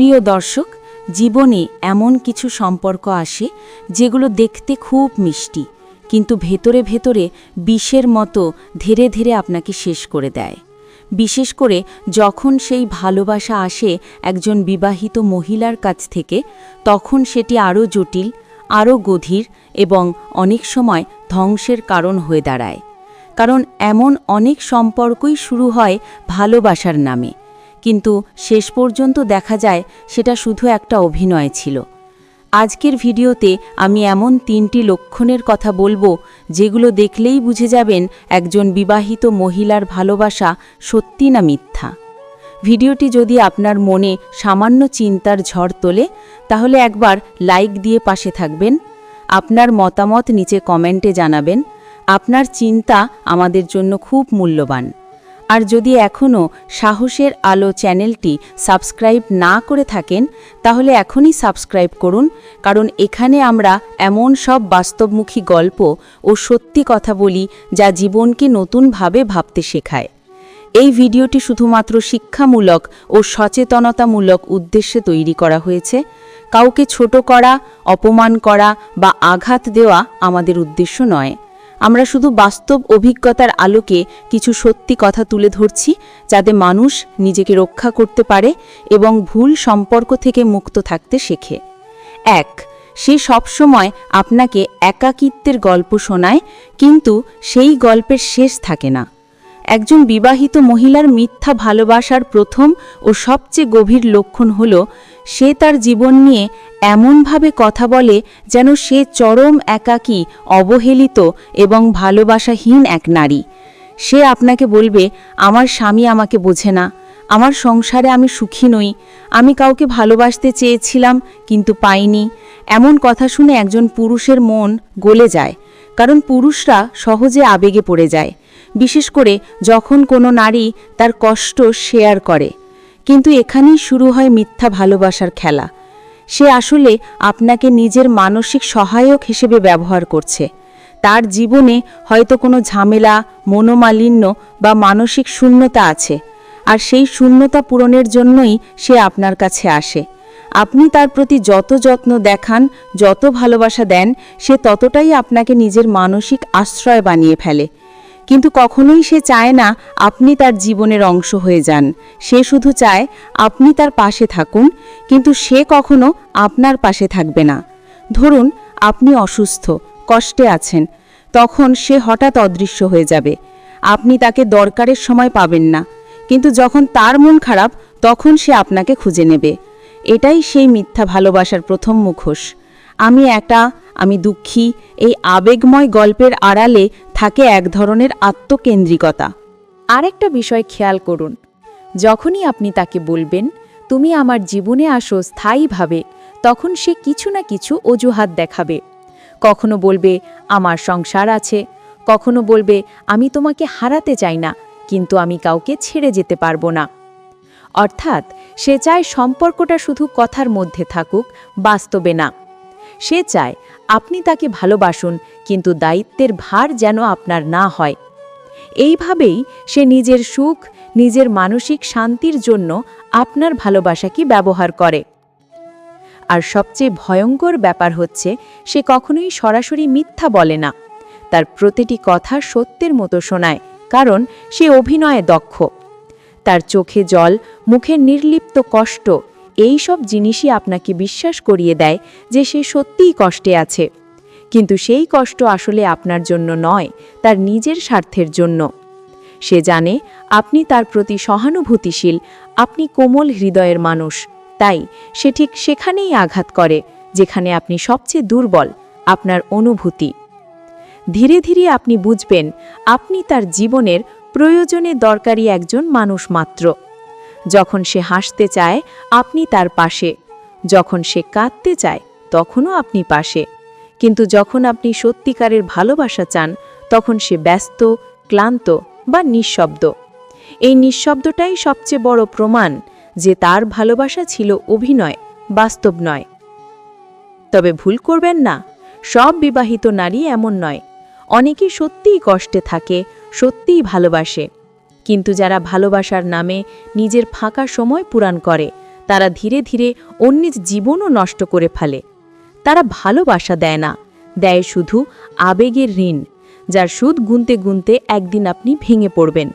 প্রিয় দর্শক, জীবনে এমন কিছু সম্পর্ক আসে যেগুলো দেখতে খুব মিষ্টি, কিন্তু ভেতরে ভেতরে বিষের মতো ধীরে ধীরে আপনাকে শেষ করে দেয়। বিশেষ করে যখন সেই ভালোবাসা আসে একজন বিবাহিত মহিলার কাছ থেকে, তখন সেটি আরও জটিল, আরও গভীর এবং অনেক সময় ধ্বংসের কারণ হয়ে দাঁড়ায়। কারণ এমন অনেক সম্পর্কই শুরু হয় ভালোবাসার নামে। কিন্তু শেষ পর্যন্ত দেখা যায় সেটা শুধু একটা অভিনয় ছিল। আজকের ভিডিওতে আমি এমন তিনটি লক্ষণের কথা বলব, যেগুলো দেখলেই বুঝে যাবেন একজন বিবাহিত মহিলার ভালোবাসা সত্যি না মিথ্যা। ভিডিওটি যদি আপনার মনে সামান্য চিন্তার ঝড় তোলে, তাহলে একবার লাইক দিয়ে পাশে থাকবেন, আপনার মতামত নিচে কমেন্টে জানাবেন, আপনার চিন্তা আমাদের জন্য খুব মূল্যবান। আর যদি এখনও সাহসের আলো চ্যানেলটি সাবস্ক্রাইব না করে থাকেন, তাহলে এখনই সাবস্ক্রাইব করুন, কারণ এখানে আমরা এমন সব বাস্তবমুখী গল্প ও সত্যি কথা বলি যা জীবনকে নতুনভাবে ভাবতে শেখায়। এই ভিডিওটি শুধুমাত্র শিক্ষামূলক ও সচেতনতামূলক উদ্দেশ্যে তৈরি করা হয়েছে। কাউকে ছোট করা, অপমান করা বা আঘাত দেওয়া আমাদের উদ্দেশ্য নয়। আমরা শুধু বাস্তব অভিজ্ঞতার আলোকে কিছু সত্যি কথা তুলে ধরছি, যাতে মানুষ নিজেকে রক্ষা করতে পারে এবং ভুল সম্পর্ক থেকে মুক্ত থাকতে শেখে। এক, সে সবসময় আপনাকে একাকিত্বের গল্প শোনায়, কিন্তু সেই গল্পের শেষ থাকে না। একজন বিবাহিত মহিলার মিথ্যা ভালোবাসার প্রথম ও সবচেয়ে গভীর লক্ষণ হল, সে তার জীবন নিয়ে এমনভাবে কথা বলে যেন সে চরম একাকী, অবহেলিত এবং ভালোবাসাহীন এক নারী। সে আপনাকে বলবে, আমার স্বামী আমাকে বোঝে না। আমার সংসারে আমি সুখী নই। আমি কাউকে ভালোবাসতে চেয়েছিলাম, কিন্তু পাইনি। এমন কথা শুনে একজন পুরুষের মন গলে যায়, কারণ পুরুষরা সহজে আবেগে পড়ে যায়। বিশেষ করে যখন কোনো নারী তার কষ্ট শেয়ার করে। কিন্তু এখানেই শুরু হয় মিথ্যা ভালোবাসার খেলা। সে আসলে আপনাকে নিজের মানসিক সহায়ক হিসেবে ব্যবহার করছে। তার জীবনে হয়তো কোনো ঝামেলা, মনোমালিন্য বা মানসিক শূন্যতা আছে। আর সেই শূন্যতা পূরণের জন্যই সে আপনার কাছে আসে। আপনি তার প্রতি যত যত্ন দেখান, যত ভালোবাসা দেন, সে ততটাই আপনাকে নিজের মানসিক আশ্রয় বানিয়ে ফেলে। কিন্তু কখনোই সে চায় না আপনি তার জীবনের অংশ হয়ে যান। সে শুধু চায় আপনি তার পাশে থাকুন, কিন্তু সে কখনো আপনার পাশে থাকবে না। ধরুন, আপনি অসুস্থ, কষ্টে আছেন, তখন সে হঠাৎ অদৃশ্য হয়ে যাবে। আপনি তাকে দরকারের সময় পাবেন না, কিন্তু যখন তার মন খারাপ, তখন সে আপনাকে খুঁজে নেবে। এটাই সেই মিথ্যা ভালোবাসার প্রথম মুখোশ। আমি একা, আমি দুঃখী, এই আবেগময় গল্পের আড়ালে থাকে এক ধরনের আত্মকেন্দ্রিকতা। আরেকটা বিষয় খেয়াল করুন, যখনই আপনি তাকে বলবেন, তুমি আমার জীবনে আসো স্থায়ীভাবে, তখন সে কিছু না কিছু অজুহাত দেখাবে। কখনো বলবে, আমার সংসার আছে। কখনো বলবে, আমি তোমাকে হারাতে চাই না, কিন্তু আমি কাউকে ছেড়ে যেতে পারব না। অর্থাৎ, সে চায় সম্পর্কটা শুধু কথার মধ্যে থাকুক, বাস্তবে না। সে চায় আপনি তাকে ভালোবাসুন, কিন্তু দায়িত্বের ভার যেন আপনার না হয়। এইভাবেই সে নিজের সুখ, নিজের মানসিক শান্তির জন্য আপনার ভালোবাসাকে ব্যবহার করে। আর সবচেয়ে ভয়ঙ্কর ব্যাপার হচ্ছে, সে কখনোই সরাসরি মিথ্যা বলে না। তার প্রতিটি কথা সত্যের মতো শোনায়, কারণ সে অভিনয়ে দক্ষ। তার চোখে জল মুখের নির্লিপ্ত কষ্ট এই সব জিনিসই আপনাকে বিশ্বাস করিয়ে দেয় যে সে সত্যিই কষ্টে আছে। কিন্তু সেই কষ্ট আসলে আপনার জন্য নয়, তার নিজের স্বার্থের জন্য। সে জানে, আপনি তার প্রতি সহানুভূতিশীল, আপনি কোমল হৃদয়ের মানুষ। তাই সে ঠিক সেখানেই আঘাত করে, যেখানে আপনি সবচেয়ে দুর্বল, আপনার অনুভূতি। ধীরে ধীরে আপনি বুঝবেন, আপনি তার জীবনের প্রয়োজনে দরকারি একজন মানুষ মাত্র। যখন সে হাসতে চায়, আপনি তার পাশে। যখন সে কাঁদতে চায়, তখনও আপনি পাশে। কিন্তু যখন আপনি সত্যিকারের ভালোবাসা চান, তখন সে ব্যস্ত, ক্লান্ত বা নিঃশব্দ। এই নিঃশব্দটাই সবচেয়ে বড় প্রমাণ যে তার ভালোবাসা ছিল অভিনয়, বাস্তব নয়। তবে ভুল করবেন না, সব বিবাহিত নারী এমন নয়। অনেকে সত্যিই কষ্টে থাকে, সত্যিই ভালোবাসে। কিন্তু যারা ভালোবাসার নামে নিজের ফাঁকা সময় পূরণ করে, তারা ধীরে ধীরে অন্যের জীবনও নষ্ট করে ফেলে। তারা ভালোবাসা দেয় না, দেয় শুধু আবেগের ঋণ, যার সুদ গুনতে গুনতে একদিন আপনি ভেঙে পড়বেন।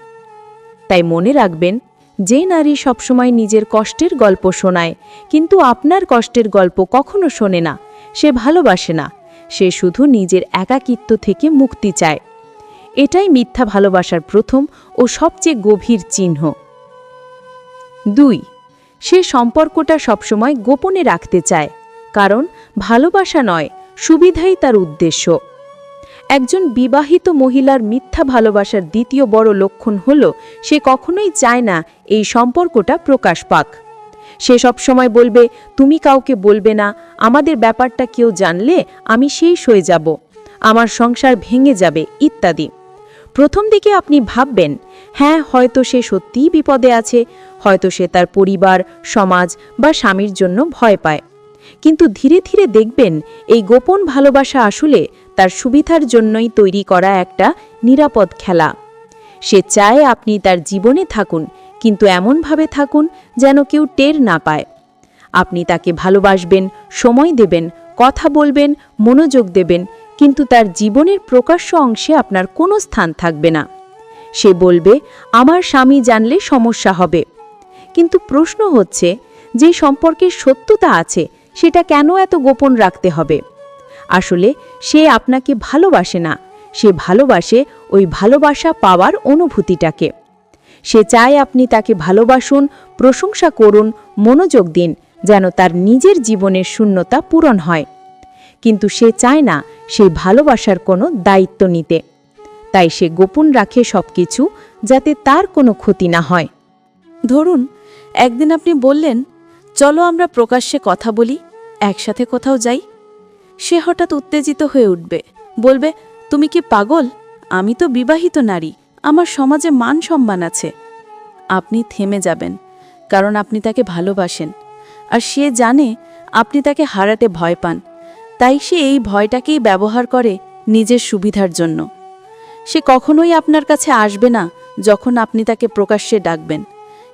তাই মনে রাখবেন, যে নারী সবসময় নিজের কষ্টের গল্প শোনায়, কিন্তু আপনার কষ্টের গল্প কখনো শোনে না, সে ভালোবাসে না, সে শুধু নিজের একাকিত্ব থেকে মুক্তি চায়। এটাই মিথ্যা ভালোবাসার প্রথম ও সবচেয়ে গভীর চিহ্ন। দুই, সে সম্পর্কটা সবসময় গোপনে রাখতে চায়, কারণ ভালোবাসা নয়, সুবিধাই তার উদ্দেশ্য। একজন বিবাহিত মহিলার মিথ্যা ভালোবাসার দ্বিতীয় বড় লক্ষণ হল, সে কখনোই চায় না এই সম্পর্কটা প্রকাশ পাক। সে সবসময় বলবে, তুমি কাউকে বলবে না, আমাদের ব্যাপারটা কেউ জানলে আমি সেই সয়ে যাব, আমার সংসার ভেঙে যাবে, ইত্যাদি। প্রথম দিকে আপনি ভাববেন হ্যাঁ হয়তো সে সত্যিই বিপদে আছে, হয়তো সে তার পরিবার, সমাজ বা স্বামীর জন্য ভয় পায়। কিন্তু ধীরে ধীরে দেখবেন, এই গোপন ভালোবাসা আসলে তার সুবিধার জন্যই তৈরি করা একটা নিরাপদ খেলা। সে চায় আপনি তার জীবনে থাকুন, কিন্তু এমনভাবে থাকুন যেন কেউ টের না পায়। আপনি তাকে ভালোবাসবেন, সময় দেবেন, কথা বলবেন, মনোযোগ দেবেন কিন্তু তার জীবনের প্রকাশ্য অংশে আপনার কোনো স্থান থাকবে না। সে বলবে, আমার স্বামী জানলে সমস্যা হবে। কিন্তু প্রশ্ন হচ্ছে, যে সম্পর্কের সত্যতা আছে, সেটা কেন এত গোপন রাখতে হবে? আসলে, সে আপনাকে ভালোবাসে না। সে ভালোবাসে ওই ভালোবাসা পাওয়ার অনুভূতিটাকে। সে চায় আপনি তাকে ভালোবাসুন, প্রশংসা করুন, মনোযোগ দিন, যেন তার নিজের জীবনের শূন্যতা পূরণ হয়। কিন্তু সে চায় না সেই ভালোবাসার কোনো দায়িত্ব নিতে। তাই সে গোপন রাখে সব কিছু যাতে তার কোনো ক্ষতি না হয়। ধরুন, একদিন আপনি বললেন, চলো আমরা প্রকাশ্যে কথা বলি, একসাথে কোথাও যাই। সে হঠাৎ উত্তেজিত হয়ে উঠবে। বলবে, তুমি কি পাগল? আমি তো বিবাহিত নারী, আমার সমাজে মান সম্মান আছে। আপনি থেমে যাবেন, কারণ আপনি তাকে ভালোবাসেন। আর সে জানে আপনি তাকে হারাতে ভয় পান। তাই সে এই ভয়টাকেই ব্যবহার করে নিজের সুবিধার জন্য। সে কখনোই আপনার কাছে আসবে না যখন আপনি তাকে প্রকাশ্যে ডাকবেন।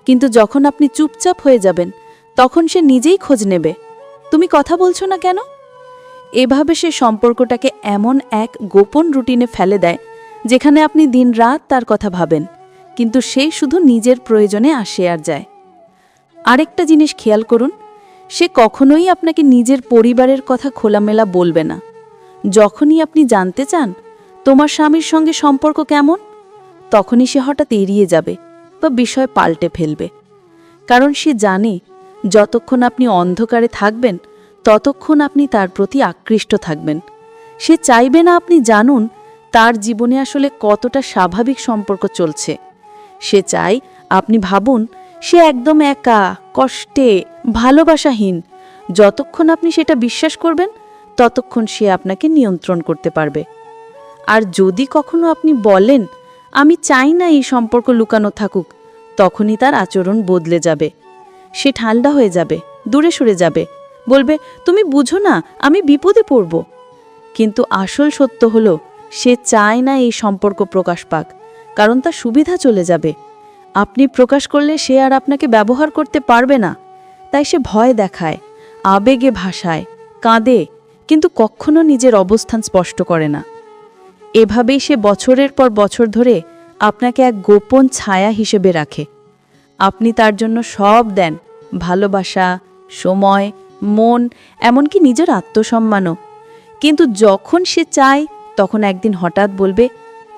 কিন্তু যখন আপনি চুপচাপ হয়ে যাবেন, তখন সে নিজেই খোঁজ নেবে। তুমি কথা বলছো না কেন? এভাবে সে সম্পর্কটাকে এমন এক গোপন রুটিনে ফেলে দেয়, যেখানে আপনি দিনরাত তার কথা ভাবেন, কিন্তু সে শুধু নিজের প্রয়োজনে আসে আর যায়। আরেকটা জিনিস খেয়াল করুন সে কখনোই আপনাকে নিজের পরিবারের কথা খোলামেলা বলবে না। যখনই আপনি জানতে চান, তোমার স্বামীর সঙ্গে সম্পর্ক কেমন? তখনই সে হঠাৎ এড়িয়ে যাবে বা বিষয় পাল্টে ফেলবে। কারণ সে জানে, যতক্ষণ আপনি অন্ধকারে থাকবেন, ততক্ষণ আপনি তার প্রতি আকৃষ্ট থাকবেন। সে চাইবে না আপনি জানুন, তার জীবনে আসলে কতটা স্বাভাবিক সম্পর্ক চলছে। সে চাই আপনি ভাবুন সে একদম একা, কষ্টে, ভালোবাসাহীন। যতক্ষণ আপনি সেটা বিশ্বাস করবেন, ততক্ষণ সে আপনাকে নিয়ন্ত্রণ করতে পারবে। আর যদি কখনো আপনি বলেন, আমি চাই না এই সম্পর্ক লুকানো থাকুক তখনই তার আচরণ বদলে যাবে। সে ঠান্ডা হয়ে যাবে, দূরে সরে যাবে। বলবে, তুমি বুঝো না, আমি বিপদে পড়ব। কিন্তু আসল সত্য হলো, সে চায় না এই সম্পর্ক প্রকাশ পাক, কারণ তার সুবিধা চলে যাবে। আপনি প্রকাশ করলে সে আর আপনাকে ব্যবহার করতে পারবে না। তাই সে ভয় দেখায়, আবেগে ভাষায় কাঁদে, কিন্তু কখনো নিজের অবস্থান স্পষ্ট করে না। এভাবেই সে বছরের পর বছর ধরে আপনাকে এক গোপন ছায়া হিসেবে রাখে। আপনি তার জন্য সব দেন, ভালোবাসা, সময়, মন, এমনকি নিজের আত্মসম্মানও। কিন্তু যখন সে চায়, তখন একদিন হঠাৎ বলবে,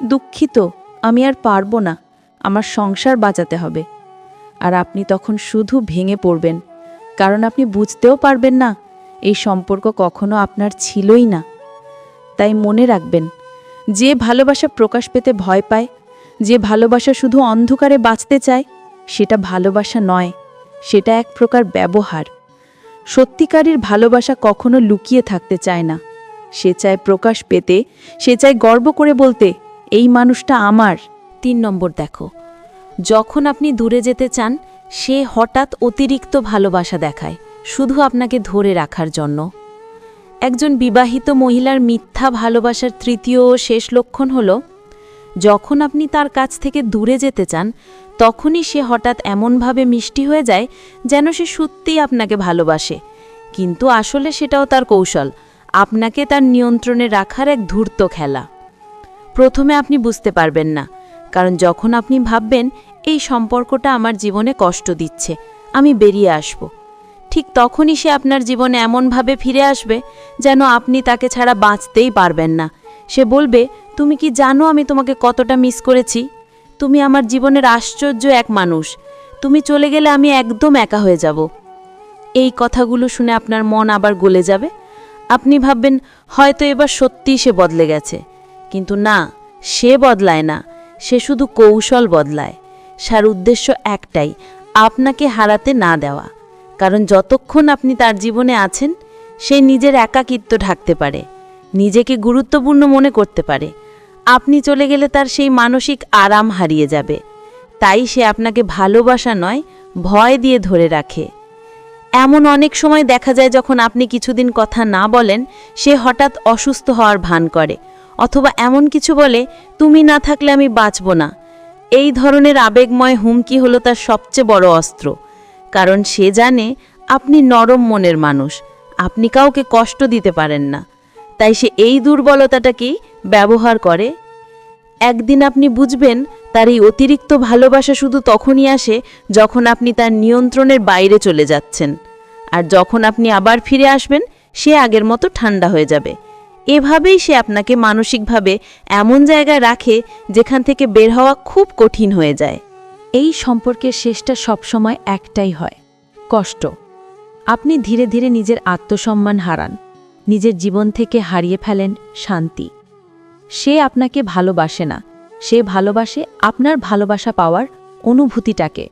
দুঃখিত, আমি আর পারব না। আমার সংসার বাঁচাতে হবে। আর আপনি তখন শুধু ভেঙে পড়বেন, কারণ আপনি বুঝতেও পারবেন না, এই সম্পর্ক কখনো আপনার ছিলই না। তাই মনে রাখবেন, যে ভালোবাসা প্রকাশ পেতে ভয় পায়, যে ভালোবাসা শুধু অন্ধকারে বাঁচতে চায়, সেটা ভালোবাসা নয়, সেটা এক প্রকার ব্যবহার। সত্যিকারের ভালোবাসা কখনো লুকিয়ে থাকতে চায় না, সে চায় প্রকাশ পেতে, সে চায় গর্ব করে বলতে, এই মানুষটা আমার। তিন নম্বর দেখো। যখন আপনি দূরে যেতে চান, সে হঠাৎ অতিরিক্ত ভালোবাসা দেখায়, শুধু আপনাকে ধরে রাখার জন্য। একজন বিবাহিত মহিলার মিথ্যা ভালোবাসার তৃতীয় ও শেষ লক্ষণ হল, যখন আপনি তার কাছ থেকে দূরে যেতে চান, তখনই সে হঠাৎ এমনভাবে মিষ্টি হয়ে যায় যেন সে সত্যিই আপনাকে ভালোবাসে। কিন্তু আসলে সেটাও তার কৌশল, আপনাকে তার নিয়ন্ত্রণে রাখার এক ধূর্ত খেলা। প্রথমে আপনি বুঝতে পারবেন না কারণ যখন আপনি ভাববেন, এই সম্পর্কটা আমার জীবনে কষ্ট দিচ্ছে, আমি বেরিয়ে আসব, ঠিক তখনই সে আপনার জীবনে এমনভাবে ফিরে আসবে যেন আপনি তাকে ছাড়া বাঁচতেই পারবেন না। সে বলবে, তুমি কি জানো আমি তোমাকে কতটা মিস করেছি? তুমি আমার জীবনের আশ্চর্য এক মানুষ। তুমি চলে গেলে আমি একদম একা হয়ে যাব। এই কথাগুলো শুনে আপনার মন আবার গলে যাবে। আপনি ভাববেন, হয়তো এবার সত্যিই সে বদলে গেছে। কিন্তু না, সে বদলায় না। সে শুধু কৌশল বদলায়। সার উদ্দেশ্য একটাই, আপনাকে হারাতে না দেওয়া। কারণ যতক্ষণ আপনি তার জীবনে আছেন, সে নিজের একাকিত্ব ঢাকতে পারে, নিজেকে গুরুত্বপূর্ণ মনে করতে পারে। আপনি চলে গেলে তার সেই মানসিক আরাম হারিয়ে যাবে। তাই সে আপনাকে ভালোবাসা নয়, ভয় দিয়ে ধরে রাখে। এমন অনেক সময় দেখা যায় যখন আপনি কিছুদিন কথা না বলেন, সে হঠাৎ অসুস্থ হওয়ার ভান করে। অথবা এমন কিছু বলে, তুমি না থাকলে আমি বাঁচব না। এই ধরনের আবেগময় হুমকি হলো তার সবচেয়ে বড় অস্ত্র। কারণ সে জানে, আপনি নরম মনের মানুষ। আপনি কাউকে কষ্ট দিতে পারেন না। তাই সে এই দুর্বলতাটাকেই ব্যবহার করে। একদিন আপনি বুঝবেন, তার এই অতিরিক্ত ভালোবাসা শুধু তখনই আসে যখন আপনি তার নিয়ন্ত্রণের বাইরে চলে যাচ্ছেন। আর যখন আপনি আবার ফিরে আসবেন, সে আগের মতো ঠান্ডা হয়ে যাবে। এভাবেই সে আপনাকে মানসিকভাবে এমন জায়গায় রাখে যেখান থেকে বের হওয়া খুব কঠিন হয়ে যায়। এই সম্পর্কের শেষটা সবসময় একটাই হয়, কষ্ট। আপনি ধীরে ধীরে নিজের আত্মসম্মান হারান, নিজের জীবন থেকে হারিয়ে ফেলেন শান্তি। সে আপনাকে ভালোবাসে না, সে ভালোবাসে আপনার ভালোবাসা পাওয়ার অনুভূতিটাকে।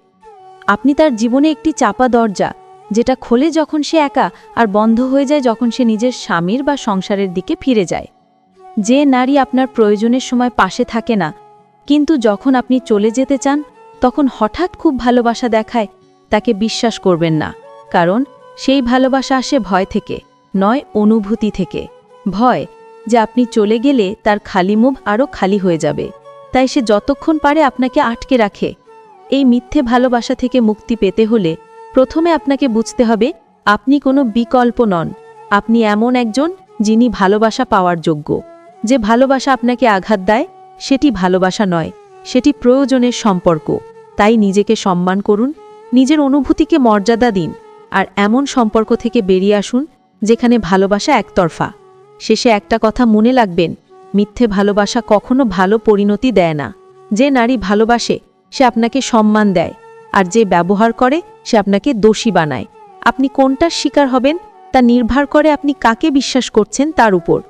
আপনি তার জীবনে একটি চাপা দরজা যেটা খোলে যখন সে একা আর বন্ধ হয়ে যায় যখন সে নিজের স্বামীর বা সংসারের দিকে ফিরে যায়। যে নারী আপনার প্রয়োজনের সময় পাশে থাকে না, কিন্তু যখন আপনি চলে যেতে চান, তখন হঠাৎ খুব ভালোবাসা দেখায়, তাকে বিশ্বাস করবেন না, কারণ সেই ভালোবাসা আসে ভয় থেকে, নয় অনুভূতি থেকে। ভয় যে আপনি চলে গেলে তার খালি মুভ আরও খালি হয়ে যাবে, তাই সে যতক্ষণ পারে আপনাকে আটকে রাখে। এই মিথ্যে ভালোবাসা থেকে মুক্তি পেতে হলে প্রথমে আপনাকে বুঝতে হবে, আপনি কোনো বিকল্প নন। আপনি এমন একজন যিনি ভালোবাসা পাওয়ার যোগ্য। যে ভালোবাসা আপনাকে আঘাত দেয়, সেটি ভালোবাসা নয়, সেটি প্রয়োজনের সম্পর্ক। তাই নিজেকে সম্মান করুন, নিজের অনুভূতিকে মর্যাদা দিন, আর এমন সম্পর্ক থেকে বেরিয়ে আসুন, যেখানে ভালোবাসা একতরফা। শেষে একটা কথা মনে লাগবেন মিথ্যে ভালোবাসা কখনো ভালো পরিণতি দেয় না। যে নারী ভালোবাসে, সে আপনাকে সম্মান দেয়। আর যে ব্যবহার করে, সে আপনাকে দোষী বানায়। আপনি কোনটার শিকার হবেন, তা নির্ভর করে আপনি কাকে বিশ্বাস করছেন তার উপর।